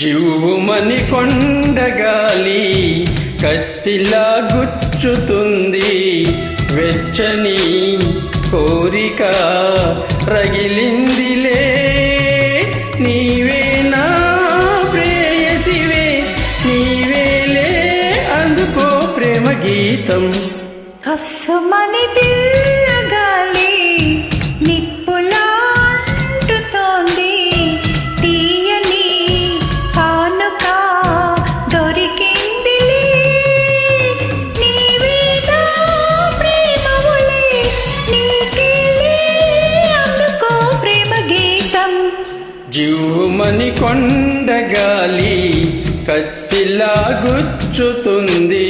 జీవుమని కొండగాలి కత్తిలా గుచ్చుతుంది. వెచ్చని కోరిక రగిలిందిలే. నీవే నా ప్రేయసివే నీవేలే అందుకో ప్రేమ గీతం కస్సుమని జీవుమని కొండగాలి కత్తిలా గుచ్చుతుంది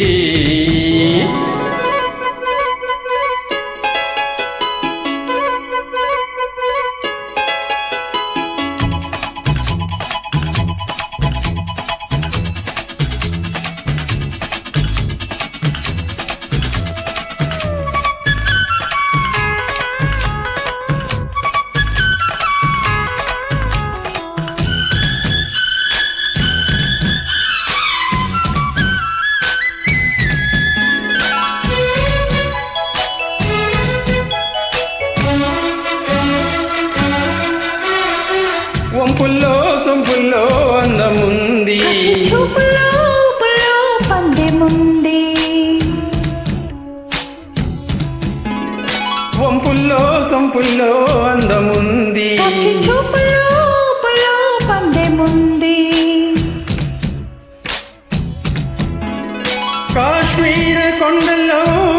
కొండల్లో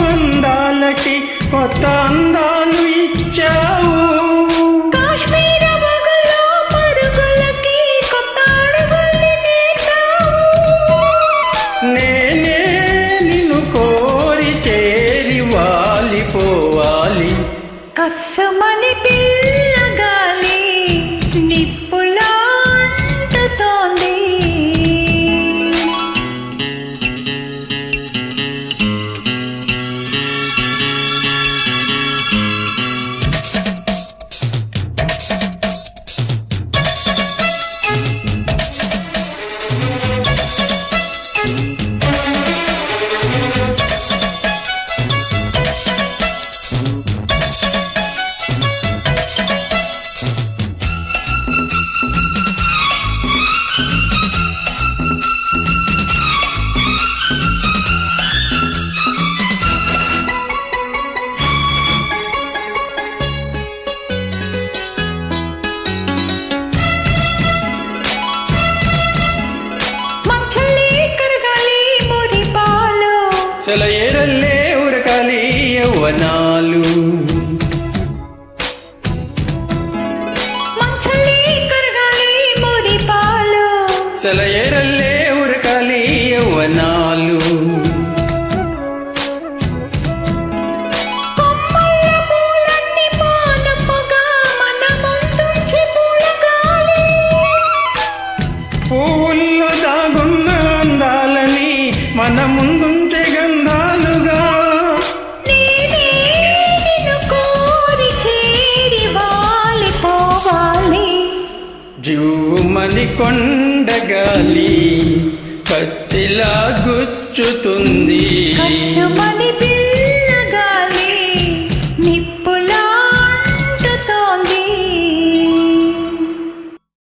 అందాలకి కొత్త అందాలు ఇచ్చావు. నేనే నిన్ను కోరి చేరి వాలిపోవాలి కస్సుమని పిల్లగాలి సెలయేరల్లే ఉరకాలి యవ్వనాలు. సెలయేరల్లే ఉరకాలి యవ్వనాలు. మన ముందుంచి జూమని కొండగాలి కత్తిలా గుచ్చుతుంది